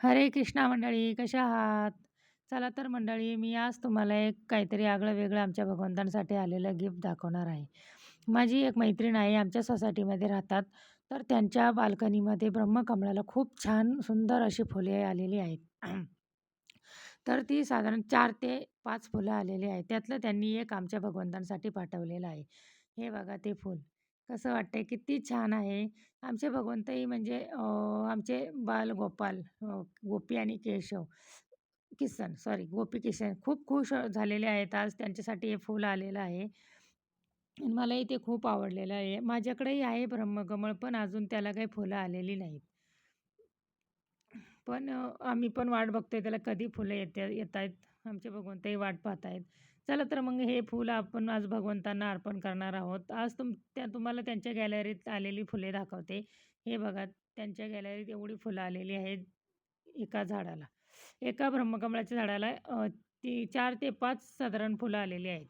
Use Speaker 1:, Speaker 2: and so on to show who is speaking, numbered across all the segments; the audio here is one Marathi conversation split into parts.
Speaker 1: हरे कृष्णा मंडळी कशा आहात? चला तर मंडळी मी आज तुम्हाला एक काहीतरी आगळं-वेगळं आमच्या भगवंतांसाठी आलेलं गिफ्ट दाखवणार आहे. माझी एक मैत्रीण आहे आमच्या सोसायटीमध्ये राहतात. तर त्यांच्या बाल्कनीमध्ये ब्रह्मकमळाला खूप छान सुंदर अशी फुले आलेली आहेत. तर ती साधारण चार ते पाच फुलं आलेली आहेत. त्यातलं त्यांनी एक आमच्या भगवंतांसाठी पाठवलेलं आहे. हे बघा ते फूल. कसं वाटतंय? किती छान आहे. आमचे भगवंतही म्हणजे आमचे बाल गोपाल गोपी आणि केशव किसन सॉरी गोपी किसन खूप खुश झालेले आहेत. आज त्यांच्यासाठी हे फुलं आलेलं आहे. आणि मलाही ते खूप आवडलेलं आहे. माझ्याकडेही आहे ब्रह्मकमळ, पण अजून त्याला काही फुलं आलेली नाहीत. पण आम्ही पण वाट बघतोय त्याला कधी फुलं येते आहेत आमचे भगवंतही वाट पाहत आहेत. चला तर मग हे फुलं आपण आज भगवंतांना अर्पण करणार आहोत. आज तुम त्या तुम्हाला त्यांच्या गॅलरीत आलेली फुले दाखवते. हे बघा त्यांच्या गॅलरीत एवढी फुलं आलेली आहेत एका झाडाला. एका ब्रह्मकमळाच्या झाडाला ती चार ते पाच साधारण फुलं आलेली आहेत.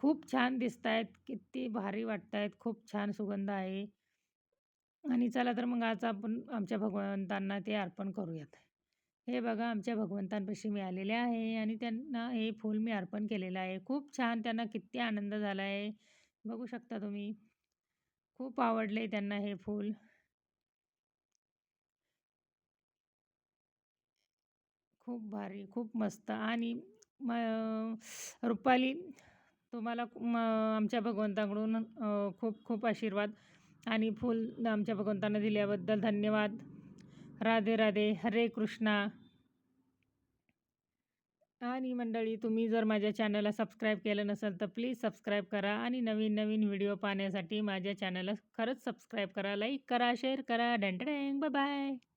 Speaker 1: खूप छान दिसत आहेत किती भारी वाटत आहेत खूप छान सुगंध आहे. आणि चला तर मग आज आपण आमच्या भगवंतांना ते अर्पण करूयात. हे बघा आमच्या भगवंतांपाशी मी आलेले आहे आणि त्यांना हे फूल मी अर्पण केलेलं आहे. खूप छान त्यांना किती आनंद झाला आहे. बघू शकता तुम्ही. खूप आवडले त्यांना हे फूल. खूप भारी, खूप मस्त आणि म रुपाली तुम्हाला आमच्या भगवंताकडून खूप खूप आशीर्वाद आणि फूल आमच्या भगवंतांना दिल्याबद्दल धन्यवाद. राधे राधे. हरे कृष्णा. आणि मंडळी तुम्ही जर माझ्या चॅनलला सबस्क्राईब केलं नसेल तर प्लीज सबस्क्राईब करा आणि नवीन-नवीन व्हिडिओ पाहण्यासाठी माझ्या चॅनलला खरंच सबस्क्राईब करा, लाईक करा, शेअर करा. डँटडँग बाय बाय.